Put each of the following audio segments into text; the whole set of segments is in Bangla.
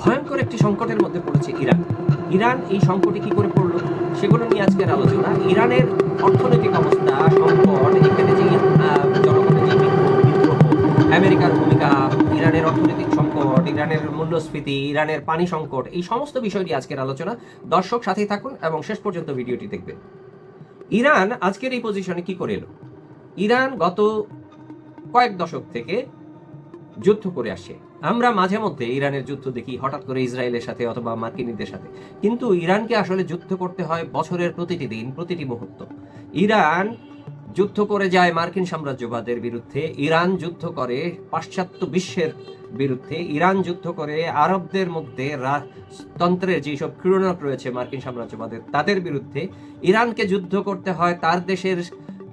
ভয়ঙ্কর একটি সংকটের মধ্যে পড়েছে ইরান। ইরান এই সংকটে কি করে পড়ল, সেগুলো নিয়ে আজকের আলোচনা। ইরানের অর্থনৈতিক অবস্থা, সংকট, এখানে যে জনগণের যে বিদ্রোহ, আমেরিকার ভূমিকা, ইরানের অর্থনৈতিক সংকট, ইরানের মূল্যস্ফীতি, ইরানের পানি সংকট, এই সমস্ত বিষয় নিয়ে আজকের আলোচনা। দর্শক সাথেই থাকুন এবং শেষ পর্যন্ত ভিডিওটি দেখবেন। ইরান আজকের এই পজিশনে কি করে এলো? ইরান গত কয়েক দশক থেকে যুদ্ধ করে আসে আমরা মাঝে মধ্যে ইরানের যুদ্ধ দেখি, হঠাৎ করে ইসরায়েলের সাথে অথবা মার্কিনীদের সাথে। কিন্তু ইরানকে আসলে যুদ্ধ করতে হয় বছরের প্রতিটি দিন, প্রতিটি মুহূর্ত। ইরান যুদ্ধ করে যায় মার্কিন সাম্রাজ্যবাদের বিরুদ্ধে, ইরান যুদ্ধ করে পাশ্চাত্য বিশ্বের বিরুদ্ধে, ইরান যুদ্ধ করে আরবদের মধ্যে রাজতন্ত্রের যেসব ক্রীড়নক রয়েছে মার্কিন সাম্রাজ্যবাদের, তাদের বিরুদ্ধে ইরানকে যুদ্ধ করতে হয়, তার দেশের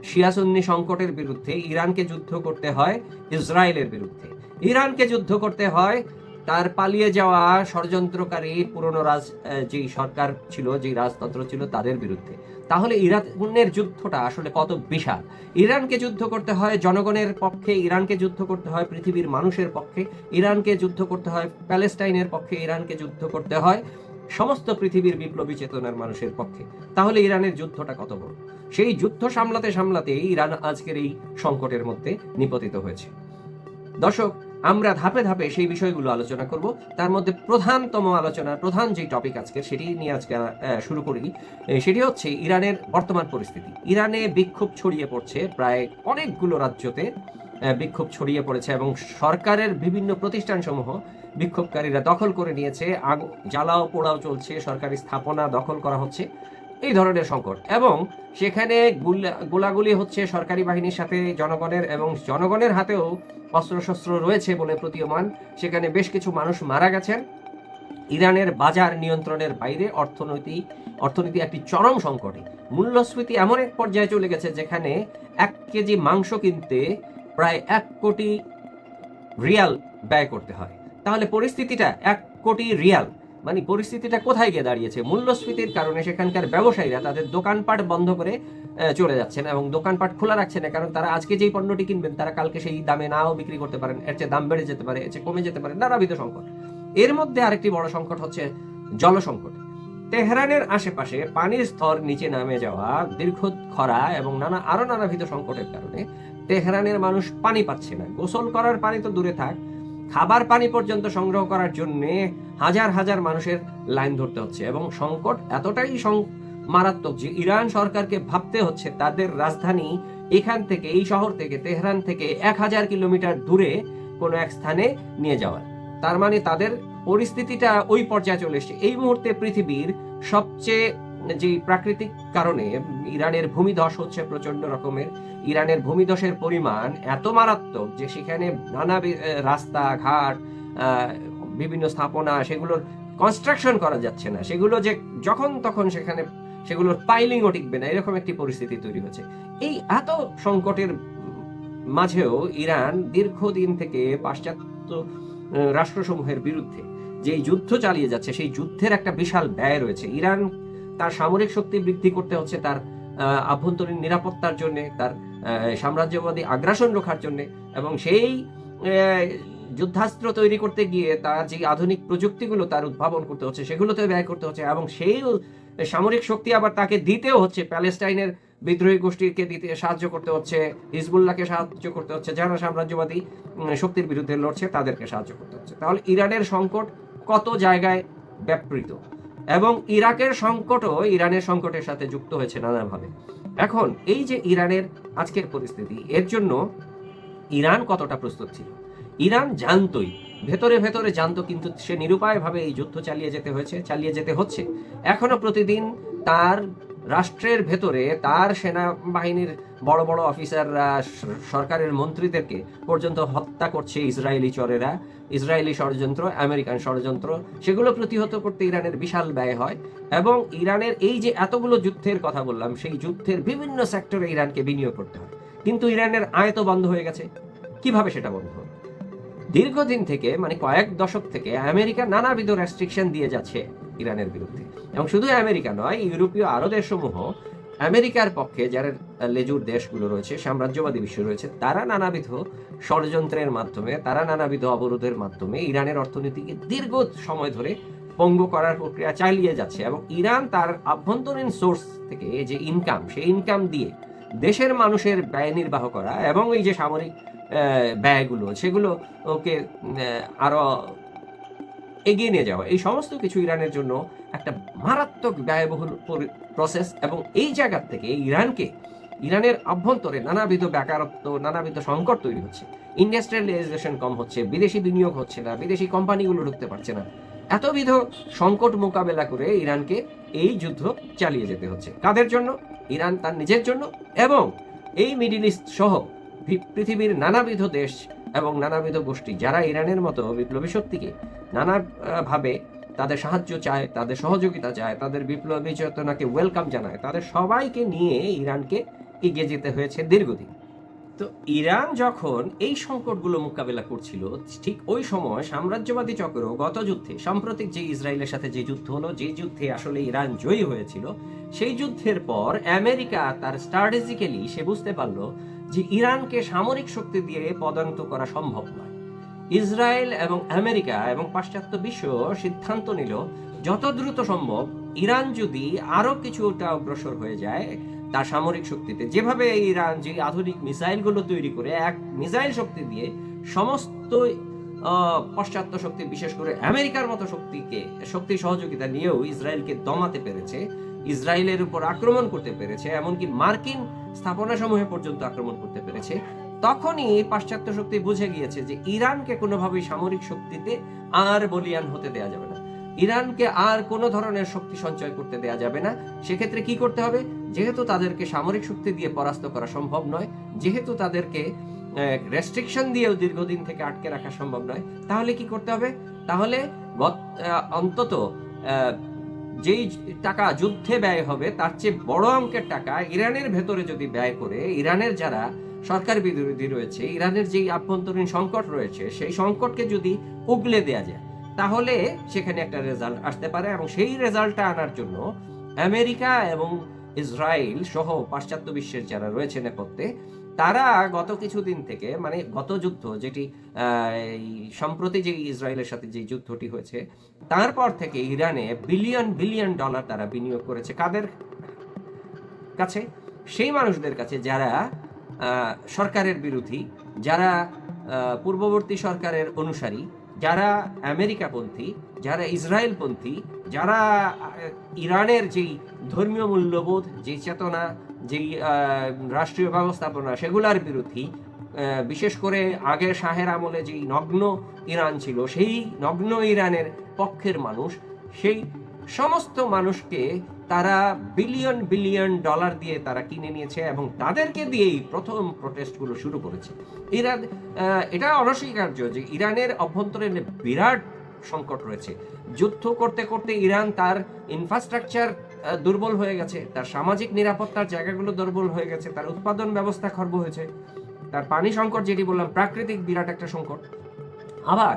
শিয়াসুন্নি সংকটের বিরুদ্ধে ইরানকে যুদ্ধ করতে হয় ইসরায়েলের বিরুদ্ধে। ইরানকে যুদ্ধ করতে হয়। তার পালিয়ে যাওয়া ষড়যন্ত্রকারী পুরনো রাজ যেই সরকার ছিল যেই রাজতন্ত্র ছিল, তাদের বিরুদ্ধে। তাহলে ইরানের যুদ্ধটা আসলে কত বিশাল? ইরানকে যুদ্ধ করতে হয় জনগণের পক্ষে, ইরানকে যুদ্ধ করতে হয় পৃথিবীর মানুষের পক্ষে, ইরানকে যুদ্ধ করতে হয় প্যালেস্টাইনের পক্ষে, ইরানকে যুদ্ধ করতে হয় সমস্ত পৃথিবীর বিপ্লবী চেতনার মানুষের পক্ষে। তাহলে ইরানের যুদ্ধটা কত বড়? সেই যুদ্ধ সামলাতে সামলাতে ইরান আজকের এই সংকটের মধ্যে নিপতিত হয়েছে। দর্শক আমরা ধাপে ধাপে সেই বিষয়গুলো আলোচনা করব। তার মধ্যে প্রধানতম আলোচনা, প্রধান যে টপিক আজকে সেটি নিয়ে আজকে শুরু করি। সেটি হচ্ছে ইরানের বর্তমান পরিস্থিতি। ইরানে বিক্ষোভ ছড়িয়ে পড়ছে প্রায় অনেকগুলো রাজ্যতে বিক্ষোভ ছড়িয়ে পড়েছে এবং সরকারের বিভিন্ন প্রতিষ্ঠানসমূহ বিক্ষোভকারীরা দখল করে নিয়েছে। আগ- জ্বালাও পোড়াও চলছে, সরকারি স্থাপনা দখল করা হচ্ছে। এই ধরনের সংকট। এবং সেখানে গুলা- গোলাগুলি হচ্ছে সরকারি বাহিনীর সাথে জনগণের এবং জনগণের হাতেও অস্ত্রশস্ত্র রয়েছে বলে প্রতীয়মান। সেখানে বেশ কিছু মানুষ মারা গেছেন। ইরানের বাজার নিয়ন্ত্রণের বাইরে অর্থনীতি অর্থনীতি একটি চরম সংকটে। মূল্যস্ফীতি এমন এক পর্যায়ে চলে গেছে যেখানে এক কেজি মাংস কিনতে প্রায় এক কোটি রিয়াল ব্যয় করতে হয়। তাহলে পরিস্থিতিটা এক কোটি রিয়াল। মানে পরিস্থিতিটা কোথায় গিয়ে দাঁড়িয়েছে? মূল্যস্ফীতির কারণে সেখানকার ব্যবসায়ীরা তাদের দোকানপাট বন্ধ করে চলে যাচ্ছেন এবং দোকানপাট খোলা রাখছে না, কারণ তারা আজকে যেই পণ্যটি কিনবেন, তারা কালকে সেই দামে নাও বিক্রি করতে পারেন। এর চেয়ে দাম বেড়ে যেতে পারে, এর চেয়ে কমে যেতে পারে, নানাবিধ সংকট। এর মধ্যে আরেকটি বড় সংকট হচ্ছে জল সংকট তেহরানের আশেপাশে পানির স্তর নিচে নামে যাওয়া, দীর্ঘ খরা এবং নানা, আরও নানাবিধ সংকটের কারণে তেহরানের মানুষ পানি পাচ্ছে না। গোসল করার পানি তো দূরে থাক। খাবার পানি পর্যন্ত সংগ্রহ করার জন্য হাজার হাজার মানুষের লাইন ধরতে হচ্ছে এবং সংকট এতটাই মারাত্মক যে ইরান সরকারকে ভাবতে হচ্ছে তাদের রাজধানী এখান থেকে, এই শহর থেকে, তেহরান থেকে এক হাজার কিলোমিটার দূরে কোনো এক স্থানে নিয়ে যাওয়ার। তার মানে তাদের পরিস্থিতিটা ওই পর্যায়ে চলে এসেছে। এই মুহূর্তে পৃথিবীর সবচেয়ে যে প্রাকৃতিক কারণে ইরানের ভূমিধস হচ্ছে প্রচণ্ড রকমের। ইরানের ভূমিধসের পরিমাণ এত মারাত্মক যে সেখানে নানা রাস্তা, ঘাট বিভিন্ন স্থাপনা, সেগুলোর কনস্ট্রাকশন করা যাচ্ছে না। সেগুলো যে যখন তখন সেখানে সেগুলোর পাইলিংও টিকবে না, এরকম একটি পরিস্থিতি তৈরি হচ্ছে এই এত সংকটের মাঝেও ইরান দীর্ঘদিন থেকে পাশ্চাত্য রাষ্ট্রসমূহের বিরুদ্ধে যে যুদ্ধ চালিয়ে যাচ্ছে, সেই যুদ্ধের একটা বিশাল ব্যয় রয়েছে। ইরান তার সামরিক শক্তি বৃদ্ধি করতে হচ্ছে, তার আভ্যন্তরীণ নিরাপত্তার জন্য, তার সাম্রাজ্যবাদী আগ্রাসন রোখার জন্য এবং সেই যুদ্ধাস্ত্র তৈরি করতে গিয়ে তার যে আধুনিক প্রযুক্তিগুলো তার উদ্ভাবন করতে হচ্ছে, সেগুলোতে ব্যয় করতে হচ্ছে এবং সেই সামরিক শক্তি আবার তাকে দিতেও হচ্ছে। প্যালেস্টাইনের বিদ্রোহী গোষ্ঠীকে দিতে সাহায্য করতে হচ্ছে, হিজবুল্লাহকে সাহায্য করতে হচ্ছে যারা সাম্রাজ্যবাদী শক্তির বিরুদ্ধে লড়ছে, তাদেরকে সাহায্য করতে হচ্ছে। তাহলে ইরানের সংকট কত জায়গায় ব্যাপৃত? এবং ইরাকের সংকটও ইরানের সংকটের সাথে যুক্ত হয়েছে নানাভাবে। এখন এই যে ইরানের আজকের পরিস্থিতি, এর জন্য ইরান কতটা প্রস্তুত ছিল? ইরান জানতই। ভেতরে ভেতরে জানতো, কিন্তু সে নিরুপায়ভাবে এই যুদ্ধ চালিয়ে যেতে হয়েছে, চালিয়ে যেতে হচ্ছে। এখনও প্রতিদিন তার রাষ্ট্রের ভেতরে তার সেনাবাহিনীর বড় বড় অফিসাররা সরকারের মন্ত্রীদেরকে পর্যন্ত হত্যা করছে ইসরায়েলি চরেরা। ইসরায়েলি ষড়যন্ত্র, আমেরিকান ষড়যন্ত্র, সেগুলো প্রতিহত করতে ইরানের বিশাল ব্যয় হয়। এবং ইরানের এই যে এতগুলো যুদ্ধের কথা বললাম, সেই যুদ্ধের বিভিন্ন সেক্টরে ইরানকে বিনিয়োগ করতে হয়। কিন্তু ইরানের আয় তো বন্ধ হয়ে গেছে। কীভাবে সেটা বন্ধ? দীর্ঘদিন থেকে মানে কয়েক দশক থেকে আমেরিকা নানাবিধ রেস্ট্রিকশন দিয়ে যাচ্ছে ইরানের বিরুদ্ধে। এবং শুধু আমেরিকা নয়, ইউরোপীয় আরও দেশসমূহ, আমেরিকার পক্ষে যারা লেজুর দেশগুলো রয়েছে, সাম্রাজ্যবাদী বিশ্ব রয়েছে, তারা নানাবিধ ষড়যন্ত্রের মাধ্যমে, তারা নানাবিধ অবরোধের মাধ্যমে ইরানের অর্থনীতিকে দীর্ঘ সময় ধরে পঙ্গু করার প্রক্রিয়া চালিয়ে যাচ্ছে। এবং ইরান তার আভ্যন্তরীণ সোর্স থেকে যে ইনকাম সেই ইনকাম দিয়ে দেশের মানুষের ব্যয় নির্বাহ করা এবং এই যে সামরিক ব্যয়গুলো, সেগুলো ওকে আরও এগিয়ে নিয়ে যাওয়া, এই সমস্ত কিছু ইরানের জন্য একটা মারাত্মক ব্যয়বহুল প্রসেস এবং এই জায়গার থেকে ইরানকে, ইরানের অভ্যন্তরে নানাবিধ বেকারত্ব, নানাবিধ সংকট তৈরি হচ্ছে। ইন্ডাস্ট্রিয়ালাইজেশন কম হচ্ছে, বিদেশি বিনিয়োগ হচ্ছে না, বিদেশি কোম্পানিগুলো ঢুকতে পারছে না। এতবিধ সংকট মোকাবেলা করে ইরানকে এই যুদ্ধ চালিয়ে যেতে হচ্ছে। কাদের জন্য? ইরান তার নিজের জন্য এবং এই মিডিল ইস্ট সহ পৃথিবীর নানাবিধ দেশ এবং নানাবিধ গোষ্ঠী যারা ইরানের মতো বিপ্লবী শক্তিকে নানা ভাবে তাদের সাহায্য চায়, তাদের সহযোগিতা চায়, তাদের বিপ্লবী চেতনাকে ওয়েলকাম জানায়, তাদের সবাইকে নিয়ে ইরানকে এগিয়ে যেতে হয়েছে দীর্ঘদিন। তো ইরান যখন এই সংকটগুলো মোকাবেলা করছিল, ঠিক ওই সময় সাম্রাজ্যবাদী চক্র গত যুদ্ধে, সাম্প্রতিক যে ইসরায়েলের সাথে যে যুদ্ধ হলো, যে যুদ্ধে আসলে ইরান জয়ী হয়েছিল, সেই যুদ্ধের পর আমেরিকা তার স্ট্র্যাটেজিক্যালি সে বুঝতে পারল যে ইরানকে সামরিক শক্তি দিয়ে পদান্ত করা সম্ভব নয়। ইসরায়েল এবং আমেরিকা এবং পাশ্চাত্য বিশ্ব সিদ্ধান্ত নিল, যত দ্রুত সম্ভব ইরান যদি আরও কিছুটা অগ্রসর হয়ে যায় তার সামরিক শক্তিতে। যেভাবে ইরান যে আধুনিক মিসাইলগুলো তৈরি করে, এক মিসাইল শক্তি দিয়ে সমস্ত পাশ্চাত্য শক্তি, বিশেষ করে আমেরিকার মতো শক্তিকে শক্তির সহযোগিতা নিয়েও ইসরায়েলকে দমাতে পেরেছে, ইসরায়েলের উপর আক্রমণ করতে পেরেছে, এমনকি মার্কিন স্থাপনা সমূহে পর্যন্ত আক্রমণ করতে পেরেছে। তখনই পাশ্চাত্য শক্তি বুঝে গিয়েছে যে ইরানকে কোনোভাবেই সামরিক শক্তিতে আর বলিয়ান হতে দেয়া যাবে ইরানকে আর কোনো ধরনের শক্তি সঞ্চয় করতে দেয়া যাবে না। সেক্ষেত্রে কি করতে হবে? যেহেতু তাদেরকে সামরিক শক্তি দিয়ে পরাস্ত করা সম্ভব নয়, যেহেতু তাদেরকে রেস্ট্রিকশন দিয়েও দীর্ঘদিন থেকে আটকে রাখা সম্ভব নয়, তাহলে কি করতে হবে? তাহলে অন্তত যেই টাকা যুদ্ধে ব্যয় হবে, তার চেয়ে বড় অঙ্কের টাকা ইরানের ভেতরে যদি ব্যয় করে, ইরানের যারা সরকার বিরোধী রয়েছে, ইরানের যেই আভ্যন্তরীণ সংকট রয়েছে, সেই সংকটকে যদি উগলে দেয়া যায় তাহলে সেখানে একটা রেজাল্ট আসতে পারে এবং সেই রেজাল্টটা আনার জন্য আমেরিকা এবং ইসরায়েল সহ পাশ্চাত্য বিশ্বের যারা রয়েছে নেপথ্যে, তারা গত কিছুদিন থেকে মানে গত যুদ্ধ যেটি সম্প্রতি যে ইসরায়েলের সাথে যে যুদ্ধটি হয়েছে, তারপর থেকে ইরানে বিলিয়ন বিলিয়ন ডলার তারা বিনিয়োগ করেছে। কাদের কাছে? সেই মানুষদের কাছে যারা সরকারের বিরোধী, যারা পূর্ববর্তী সরকারের অনুসারী যারা আমেরিকাপন্থী, যারা ইসরায়েলপন্থী, যারা ইরানের যেই ধর্মীয় মূল্যবোধ, যেই চেতনা, যেই রাষ্ট্রীয় ব্যবস্থাপনা, সেগুলার বিরোধী বিশেষ করে আগের শাহের আমলে যেই নগ্ন ইরান ছিল, সেই নগ্ন ইরানের পক্ষের মানুষ, সেই সমস্ত মানুষকে তারা বিলিয়ন বিলিয়ন ডলার দিয়ে তারা কিনে নিয়েছে এবং তাদেরকে দিয়েই প্রথম প্রটেস্টগুলো শুরু করেছে। ইরান এটা অনস্বীকার্য যে ইরানের অভ্যন্তরে বিরাট সংকট রয়েছে। যুদ্ধ করতে করতে ইরান তার ইনফ্রাস্ট্রাকচার দুর্বল হয়ে গেছে। তার সামাজিক নিরাপত্তার জায়গাগুলো দুর্বল হয়ে গেছে। তার উৎপাদন ব্যবস্থা খর্ব হয়েছে। তার পানি সংকট যেটি বললাম, প্রাকৃতিক বিরাট একটা সংকট। আবার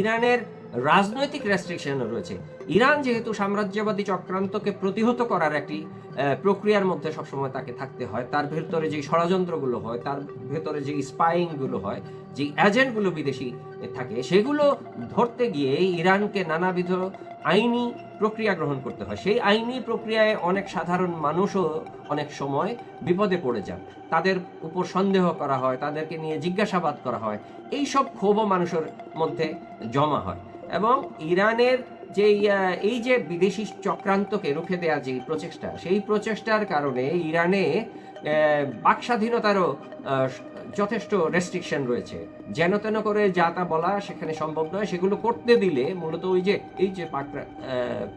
ইরানের রাজনৈতিক রেস্ট্রিকশনও রয়েছে। ইরান যেহেতু সাম্রাজ্যবাদী চক্রান্তকে প্রতিহত করার একটি প্রক্রিয়ার মধ্যে সবসময় তাকে থাকতে হয়, তার ভেতরে যে ষড়যন্ত্রগুলো হয়, তার ভেতরে যে স্পাইংগুলো হয় যে এজেন্টগুলো বিদেশি থাকে, সেগুলো ধরতে গিয়ে ইরানকে নানাবিধ আইনি প্রক্রিয়া গ্রহণ করতে হয়। সেই আইনি প্রক্রিয়ায় অনেক সাধারণ মানুষও অনেক সময় বিপদে পড়ে যান। তাদের উপর সন্দেহ করা হয়, তাদেরকে নিয়ে জিজ্ঞাসাবাদ করা হয় এই সব ক্ষোভও মানুষের মধ্যে জমা হয়। এবং ইরানের যে এই যে বিদেশি চক্রান্তকে রুখে দেওয়ার যে প্রচেষ্টা, সেই প্রচেষ্টার কারণে ইরানে বাক স্বাধীনতারও যথেষ্ট রেস্ট্রিকশন রয়েছে। যেন তেন করে যা তা বলা সেখানে সম্ভব নয়, সেগুলো করতে দিলে মূলত ওই যে, এই যে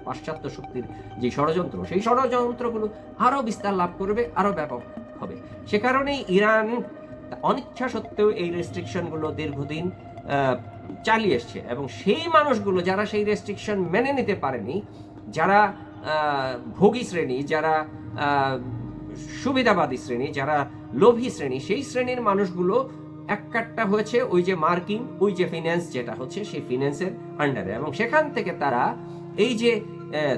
পাশ্চাত্য শক্তির যে ষড়যন্ত্র, সেই ষড়যন্ত্রগুলো আরও বিস্তার লাভ করবে, আরও ব্যাপক হবে। সে কারণেই ইরান অনিচ্ছা সত্ত্বেও এই রেস্ট্রিকশনগুলো দীর্ঘদিন চালিয়ে এসছে। এবং সেই মানুষগুলো যারা সেই রেস্ট্রিকশন মেনে নিতে পারেনি, যারা ভোগী শ্রেণি, যারা সুবিধাবাদী শ্রেণি, যারা লোভী শ্রেণি, সেই শ্রেণির মানুষগুলো এক কাট্টা হয়েছে ওই যে মার্কিন ওই যে ফিন্যান্স যেটা হচ্ছে সেই ফিন্যান্সের আন্ডারে এবং সেখান থেকে তারা এই যে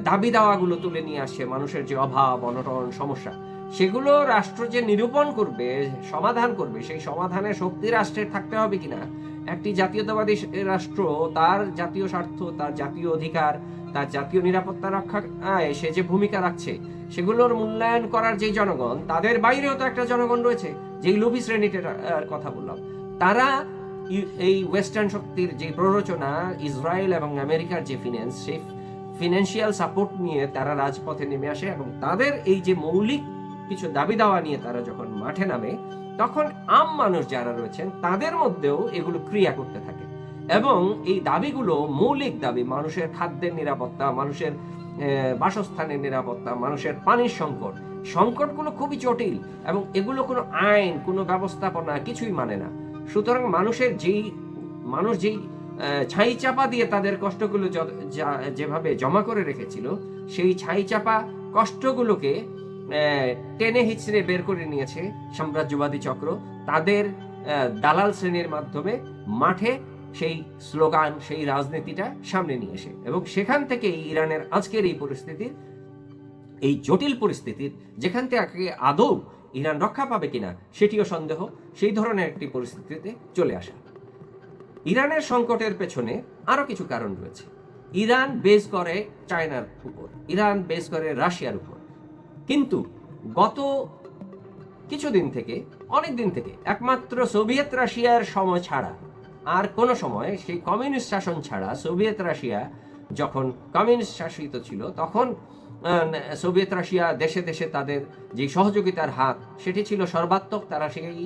দাবি দাওয়াগুলো তুলে নিয়ে আসছে মানুষের যে অভাব, অনটন, সমস্যা, সেগুলো রাষ্ট্র যে নিরূপণ করবে, সমাধান করবে, সেই সমাধানে শক্তি রাষ্ট্রের থাকতে হবে কিনা একটি জাতীয়তাবাদী রাষ্ট্র, তার জাতীয় স্বার্থ, তার জাতীয় অধিকার, তার জাতীয় নিরাপত্তা রক্ষায় সে যে ভূমিকা রাখছে, সেগুলোর মূল্যায়ন করার যে জনগণ, তাদের বাইরেও তো একটা জনগণ রয়েছে, যেই লোভী শ্রেণীটার কথা বললাম। তারা এই ওয়েস্টার্ন শক্তির যে প্ররোচনা, ইসরায়েল এবং আমেরিকার যে ফিন্যান্স সেই ফিনান্সিয়াল সাপোর্ট নিয়ে তারা রাজপথে নেমে আসে এবং তাদের এই যে মৌলিক কিছু দাবি দাওয়া নিয়ে তারা যখন মাঠে নামে তখন আম মানুষ যারা রয়েছেন, তাদের মধ্যেও এগুলো ক্রিয়া করতে থাকে। এবং এই দাবিগুলো মৌলিক দাবি, মানুষের খাদ্যের নিরাপত্তা, মানুষের বাসস্থানের নিরাপত্তা, মানুষের পানির সংকট। সংকটগুলো খুবই জটিল এবং এগুলো কোনো আইন, কোনো ব্যবস্থাপনা কিছুই মানে না। সুতরাং মানুষের যেই, মানুষ যেই ছাই চাপা দিয়ে তাদের কষ্টগুলো যেভাবে জমা করে রেখেছিল, সেই ছাই চাপা কষ্টগুলোকে টেনে হিচড়ে বের করে নিয়েছে সাম্রাজ্যবাদী চক্র। তাদের দালাল শ্রেণির মাধ্যমে মাঠে সেই স্লোগান, সেই রাজনীতিটা সামনে নিয়ে এসে। এবং সেখান থেকে ইরানের আজকের এই পরিস্থিতির, এই জটিল পরিস্থিতির, যেখান থেকে আদৌ ইরান রক্ষা পাবে কিনা, সেটিও সন্দেহ। সেই ধরনের একটি পরিস্থিতিতে চলে আসা। ইরানের সংকটের পেছনে আরও কিছু কারণ রয়েছে। ইরান বেস করে চায়নার উপর। ইরান বেস করে রাশিয়ার উপর। গত কিছুদিন থেকে, অনেক দিন থেকে, একমাত্র সোভিয়েত রাশিয়ার সময় ছাড়া আর কোনো সময় সেই কমিউনিস্ট শাসন ছাড়া সোভিয়েত রাশিয়া যখন কমিউনিস্ট শাসিত ছিল, তখন সোভিয়েত রাশিয়া দেশে দেশে তাদের যে সহযোগিতার হাত, সেটি ছিল সর্বাত্মক। তারা সেই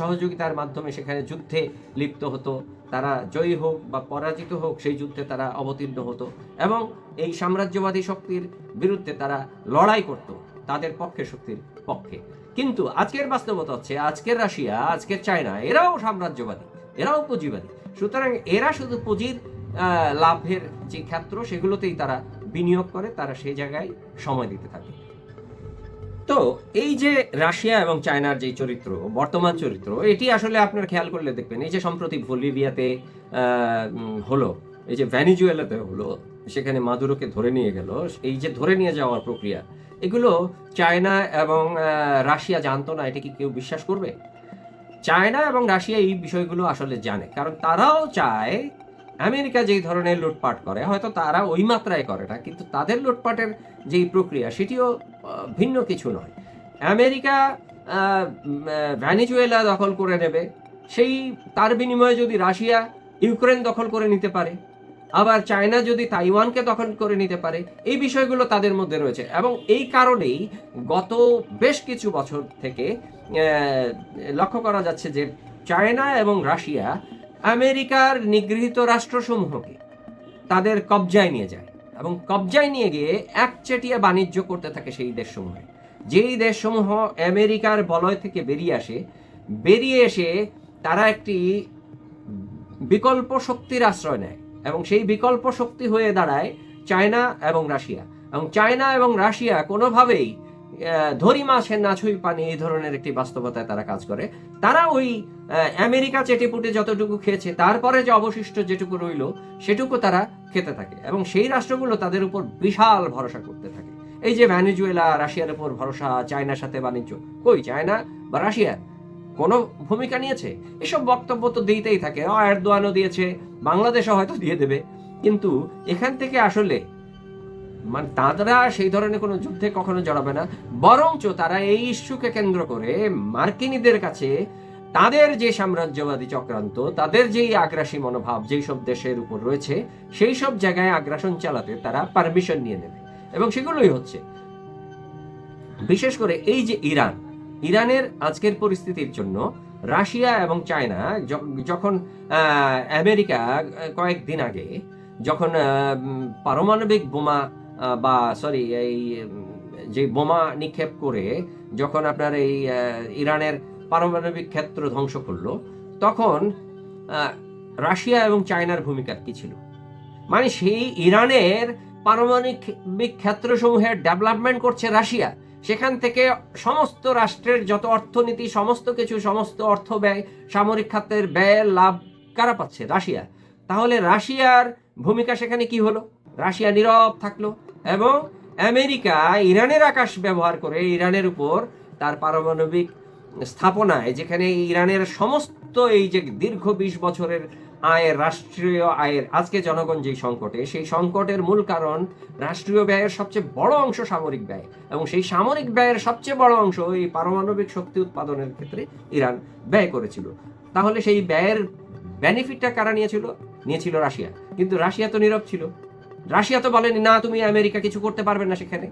সহযোগিতার মাধ্যমে সেখানে যুদ্ধে লিপ্ত হতো। তারা জয়ী হোক বা পরাজিত হোক, সেই যুদ্ধে তারা অবতীর্ণ হতো এবং এই সাম্রাজ্যবাদী শক্তির বিরুদ্ধে তারা লড়াই করত। তাদের পক্ষে, শক্তির পক্ষে। কিন্তু আজকের বাস্তবতা হচ্ছে, আজকের রাশিয়া, আজকের চায়না, এরাও সাম্রাজ্যবাদী, এরাও পুঁজিবাদী। সুতরাং এরা শুধু পুঁজির লাভের যে ক্ষেত্র, সেগুলোতেই তারা বিনিয়োগ করে, তারা সেই জায়গায় সময় দিতে থাকে। তো এই যে রাশিয়া এবং চায়নার যে চরিত্র, বর্তমান চরিত্র, এটি আসলে আপনার খেয়াল করলে দেখবেন, এই যে সম্প্রতি বলিভিয়াতে হলো, এই যে ভ্যানিজুয়েলাতে হলো সেখানে মাদুরোকে ধরে নিয়ে গেল। এই যে ধরে নিয়ে যাওয়ার প্রক্রিয়া, এগুলো চায়না এবং রাশিয়া জানতো না, এটা কি কেউ বিশ্বাস করবে? চায়না এবং রাশিয়া এই বিষয়গুলো আসলে জানে, কারণ তারাও চায় আমেরিকা যেই ধরনের লুটপাট করে, হয়তো তারা ওই মাত্রায় করে না, কিন্তু তাদের লুটপাটের যেই প্রক্রিয়া, সেটিও ভিন্ন কিছু নয়। আমেরিকা ভ্যানিজুয়েলা দখল করে নেবে, সেই, তার বিনিময়ে যদি রাশিয়া ইউক্রেন দখল করে নিতে পারে আবার চায়না যদি তাইওয়ানকে দখল করে নিতে পারে, এই বিষয়গুলো তাদের মধ্যে রয়েছে। এবং এই কারণেই গত বেশ কিছু বছর থেকে লক্ষ্য করা যাচ্ছে যে চায়না এবং রাশিয়া আমেরিকার নিগৃহীত রাষ্ট্রসমূহকে তাদের কবজায় নিয়ে যায় এবং কবজায় নিয়ে গিয়ে একচেটিয়া বাণিজ্য করতে থাকে সেই দেশসমূহে। যেই দেশসমূহ আমেরিকার বলয় থেকে বেরিয়ে আসে, বেরিয়ে এসে তারা একটি বিকল্প শক্তির আশ্রয় নেয়। এবং সেই বিকল্প শক্তি হয়ে দাঁড়ায় চায়না এবং রাশিয়া। এবং চায়না এবং রাশিয়া কোনোভাবেই ধরি মাছের নাছুই পানি এই ধরনের একটি বাস্তবতায় তারা কাজ করে। তারা ওই আমেরিকা চেটেপুটে যতটুকু খেয়েছে, তারপরে যে অবশিষ্ট যেটুকু রইল, সেটুকু তারা খেতে থাকে এবং সেই রাষ্ট্রগুলো তাদের উপর বিশাল ভরসা করতে থাকে। এই যে ভ্যানেজুয়েলা রাশিয়ার উপর ভরসা, চায়নার সাথে বাণিজ্য, কই চায়না বা রাশিয়া? কোনো ভূমিকা নিয়েছে? এসব বক্তব্য তো দিতেই থাকে। ও এরদোয়ানও দিয়েছে। বাংলাদেশও হয়তো দিয়ে দেবে। কিন্তু এখান থেকে আসলে মানে তারা সেই ধরনের কোনো যুদ্ধে কখনো জড়াবে না। বরঞ্চ তারা এই ইস্যুকে কেন্দ্র করে মার্কিনীদের কাছে তাদের যে সাম্রাজ্যবাদী চক্রান্ত, তাদের যেই আগ্রাসী মনোভাব, যেই সব দেশের উপর রয়েছে, সেই সব জায়গায় আগ্রাসন চালাতে তারা পারমিশন নিয়ে নেবে। এবং সেগুলোই হচ্ছে। বিশেষ করে এই যে ইরান ইরানের আজকের পরিস্থিতির জন্য রাশিয়া এবং চায়না যখন আমেরিকা কয়েকদিন আগে যখন পারমাণবিক বোমা বা সরি এই যে বোমা নিক্ষেপ করে যখন আপনার এই ইরানের পারমাণবিক ক্ষেত্র ধ্বংস করল, তখন রাশিয়া এবং চায়নার ভূমিকা কি ছিল? মানে সেই ইরানের পারমাণবিক ক্ষেত্রসমূহের ডেভেলপমেন্ট করছে রাশিয়া। সেখান থেকে সমস্ত রাষ্ট্রের যত অর্থনীতি, সমস্ত কিছু, সমস্ত অর্থ ব্যয়, সামরিক খাতের ব্যয়, লাভ কারা পাচ্ছে? রাশিয়া। তাহলে রাশিয়ার ভূমিকা সেখানে কি হলো? রাশিয়া নীরব থাকল এবং আমেরিকা ইরানের আকাশ ব্যবহার করে ইরানের উপর তার পারমাণবিক স্থাপনায়, যেখানে ইরানের সমস্ত এই যে দীর্ঘ বিশ বছরের আয়ের, রাষ্ট্রীয় আয়ের, আজকে জনগণ যেই সংকটে, সেই সংকটের মূল কারণ রাষ্ট্রীয় ব্যয়ের সবচেয়ে বড় অংশ সামরিক ব্যয় এবং সেই সামরিক ব্যয়ের সবচেয়ে বড় অংশ এই পারমাণবিক শক্তি উৎপাদনের ক্ষেত্রে ইরান ব্যয় করেছিল। তাহলে সেই ব্যয়ের বেনিফিটটা কারা নিয়েছিল? নিয়েছিল রাশিয়া। কিন্তু রাশিয়া তো নীরব ছিল। রাশিয়া তো বলেনি, না, তুমি আমেরিকা কিছু করতে পারবে না সেখানে।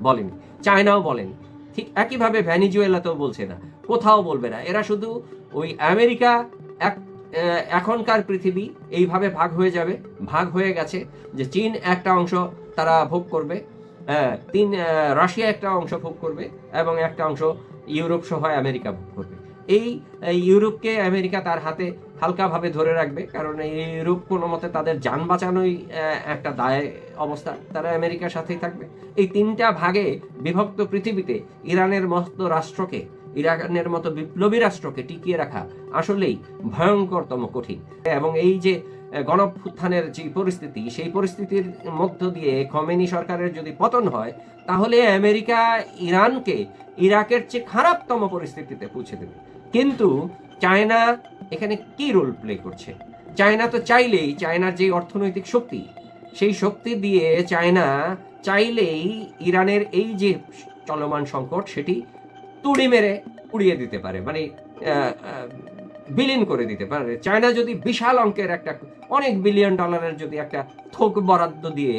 বলেনি। চায়নাও বলেনি। ঠিক একইভাবে ভ্যানিজুয়েলাতেও বলছে না। কোথাও বলবে না। এরা শুধু ওই আমেরিকা এক এখনকার পৃথিবী এইভাবে ভাগ হয়ে যাবে, ভাগ হয়ে গেছে যে চীন একটা অংশ তারা ভোগ করবে তিন রাশিয়া একটা অংশ ভোগ করবে এবং একটা অংশ ইউরোপ সহ আমেরিকা ভোগ করবে। এই ইউরোপকে আমেরিকা তার হাতে হালকাভাবে ধরে রাখবে কারণ ইউরোপ কোনো মতে তাদের যান বাঁচানোই একটা দায় অবস্থা। তারা আমেরিকার সাথেই থাকবে। এই তিনটা ভাগে বিভক্ত পৃথিবীতে ইরানের মস্ত রাষ্ট্রকে ইরানের মতো বিপ্লবী রাষ্ট্রকে টিকিয়ে রাখা আসলেই ভয়ঙ্করতম কঠিন। এবং এই যে গণভ্যুত্থানের যে পরিস্থিতি, সেই পরিস্থিতির মধ্য দিয়ে খমেনি সরকারের যদি পতন হয়, তাহলে আমেরিকা ইরানকে ইরাকের চেয়ে খারাপতম পরিস্থিতিতে পৌঁছে দেবে। কিন্তু চায়না এখানে কি রোল প্লে করছে? চায়না তো চাইলেই, চায়নার যে অর্থনৈতিক শক্তি, সেই শক্তি দিয়ে চায়না চাইলেই ইরানের এই যে চলমান সংকট, সেটি তুড়ি মেরে উড়িয়ে দিতে পারে মানে বিলীন করে দিতে পারে। চায়না যদি বিশাল অঙ্কের একটা, অনেক বিলিয়ন ডলারের যদি একটা থোক বরাদ্দ দিয়ে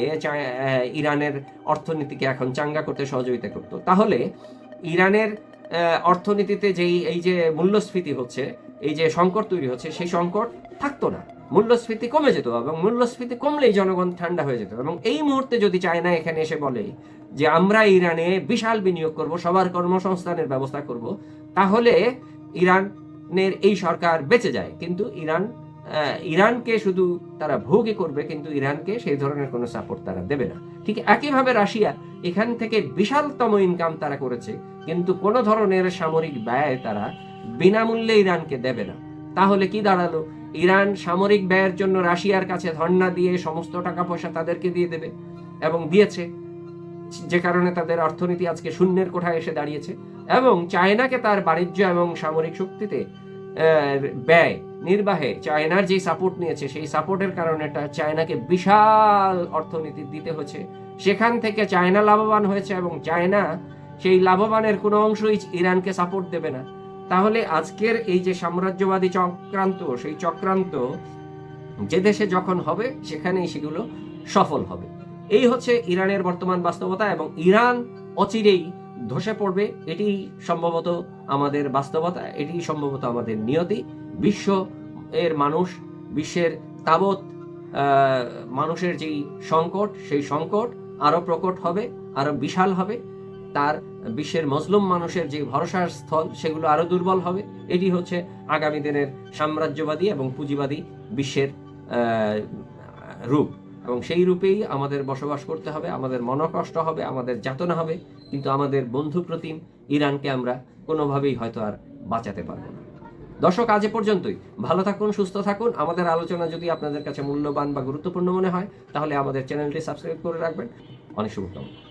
ইরানের অর্থনীতিকে এখন চাঙ্গা করতে সহযোগিতা করতো, তাহলে ইরানের অর্থনীতিতে যেই, এই যে মূল্যস্ফীতি হচ্ছে, এই যে সংকট তৈরি হচ্ছে, সেই সংকট থাকতো না। মূল্যস্ফীতি কমে যেত এবং মূল্যস্ফীতি কমলেই জনগণ ঠান্ডা হয়ে যেত। এবং এই মুহূর্তে যদি চায়না এখানে এসে বলে যে আমরা ইরানে বিশাল বিনিয়োগ করব, সবার কর্মসংস্থানের ব্যবস্থা করব, তাহলে ইরানের এই সরকার বেঁচে যায়। কিন্তু ইরান ইরানকে শুধু তারা ভোগই করবে, কিন্তু ইরানকে সেই ধরনের কোনো সাপোর্ট তারা দেবে না। ঠিক একইভাবে রাশিয়া, এখান থেকে বিশালতম ইনকাম তারা করেছে, কিন্তু কোনো ধরনের সামরিক ব্যয় তারা বিনামূল্যে ইরানকে দেবে না। তাহলে কি দাঁড়াল? ইরান সামরিক ব্যয়ের জন্য রাশিয়ার কাছে ধর্ণা দিয়ে সমস্ত টাকা পয়সা তাদেরকে দিয়ে দেবে এবং দিয়েছে। যে কারণে তাদের অর্থনীতি আজকে শূন্যের কোঠায় এসে দাঁড়িয়েছে এবং চায়নাকে তার বাণিজ্য এবং সামরিক শক্তিতে ব্যয়, নির্বাহে চায়নার যে সাপোর্ট নিয়েছে, সেই সাপোর্টের কারণে চায়নাকে বিশাল অর্থনীতি দিতে হচ্ছে। সেখান থেকে চায়না লাভবান হয়েছে এবং চায়না সেই লাভবানের কোনো অংশই ইরানকে সাপোর্ট দেবে না। তাহলে আজকের এই যে সাম্রাজ্যবাদী চক্রান্ত, সেই চক্রান্ত যে দেশে যখন হবে, সেখানেই সেগুলো সফল হবে। এই হচ্ছে ইরানের বর্তমান বাস্তবতা এবং ইরান অচিরেই ধসে পড়বে। এটি সম্ভবত আমাদের বাস্তবতা, এটি সম্ভবত আমাদের নিয়তি। বিশ্ব এর মানুষ, বিশ্বের তাবৎ মানুষের যেই সংকট, সেই সংকট আরও প্রকট হবে আরও বিশাল হবে। তার বিশ্বের মজলুম মানুষের যে ভরসার স্থল, সেগুলো আরও দুর্বল হবে। এটি হচ্ছে আগামী দিনের সাম্রাজ্যবাদী এবং পুঁজিবাদী বিশ্বের রূপ। এবং সেই রূপেই আমাদের বসবাস করতে হবে, আমাদের মনকষ্ট হবে, আমাদের যাতনা হবে, কিন্তু আমাদের বন্ধু প্রতিম ইরানকে আমরা কোনোভাবেই হয়তো আর বাঁচাতে পারব না। দর্শক, আজ পর্যন্তই। ভালো থাকুন, সুস্থ থাকুন। আমাদের আলোচনা যদি আপনাদের কাছে মূল্যবান বা গুরুত্বপূর্ণ মনে হয়, তাহলে আমাদের চ্যানেলটি সাবস্ক্রাইব করে রাখবেন। অনেক শুভকামনা।